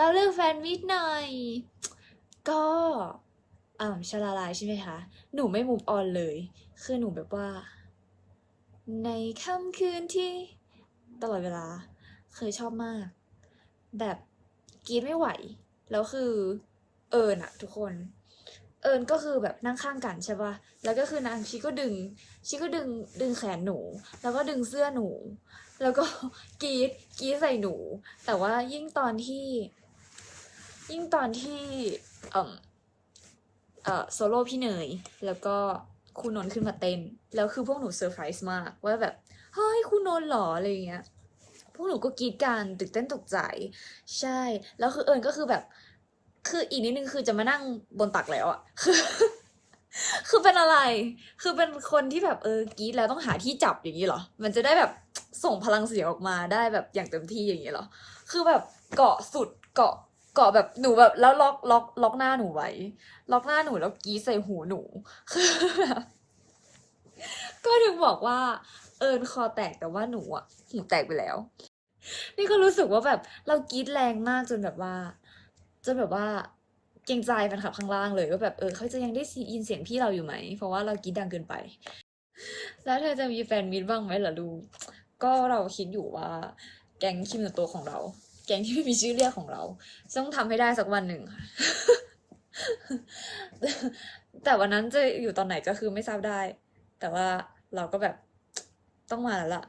เราเรื่องแฟนมิตหน่อย ก็อ่าชลาลายใช่ไหมคะ หนูไม่มุมออนเลย คือหนูแบบว่า ในค่ำคืนที่ตลอดเวลา เคยชอบมาก แบบกีดไม่ไหว แล้วคือเอิญอะทุกคน เอิญก็คือแบบนั่งข้างกันใช่ปะแล้วก็คือนางชีก็ดึง ชีก็ดึงดึงแขนหนู แล้วก็ดึงเสื้อหนู แล้วก็กีดกีดใส่หนู แต่ว่ายิ่งตอนที่ ยิ่งตอนที่เอ่อเอ่อโซโล่พี่เนย แล้วก็คุณนนท์ขึ้นมาเต้น แล้วคือพวกหนูเซอร์ไพรส์มากว่าแบบเฮ้ยคุณนนท์หรออะไรอย่างเงี้ยพวกหนูก็กรีดกันตื่นเต้นตกใจ ใช่ แล้วคือเอิญก็คือแบบ คืออีกนิดนึงคือจะมานั่งบนตักแล้วอะคือคือเป็นอะไร คือเป็นคนที่แบบเออกรีดแล้วต้องหาที่จับอย่างนี้เหรอ มันจะได้แบบส่งพลังเสียงออกมาได้แบบอย่างเต็มที่อย่างนี้เหรอ คือแบบเกาะสุดเกาะ กาะแบบหนูแบบแล้วล็อกล็อกล็อกหน้าหนูไว้ ล็อกหน้าหนูแล้วกรีดใส่หูหนูคือแบบก็ถึงบอกว่า เอิญคอแตกแต่ว่าหนูอะหูแตกไปแล้ว นี่ก็รู้สึกว่าแบบเรากรีดแรงมากจนแบบว่าจนแบบว่าเกรงใจแฟนคลับข้างล่างเลยว่าแบบเออเขาจะยังได้ยินเสียงพี่เราอยู่ไหม เพราะว่าเรากรีดดังเกินไป แล้วเธอจะมีแฟนมิตรบ้างไหมล่ะลูกก็เราคิดอยู่ว่า แก๊งคิมโนโตของเรา แก๊งที่ไม่มีชื่อเรียกของเราต้องทำให้ได้สักวันหนึ่งค่ะ แต่วันนั้นจะอยู่ตอนไหนก็คือไม่ทราบได้ แต่ว่าเราก็แบบต้องมาแล้วล่ะ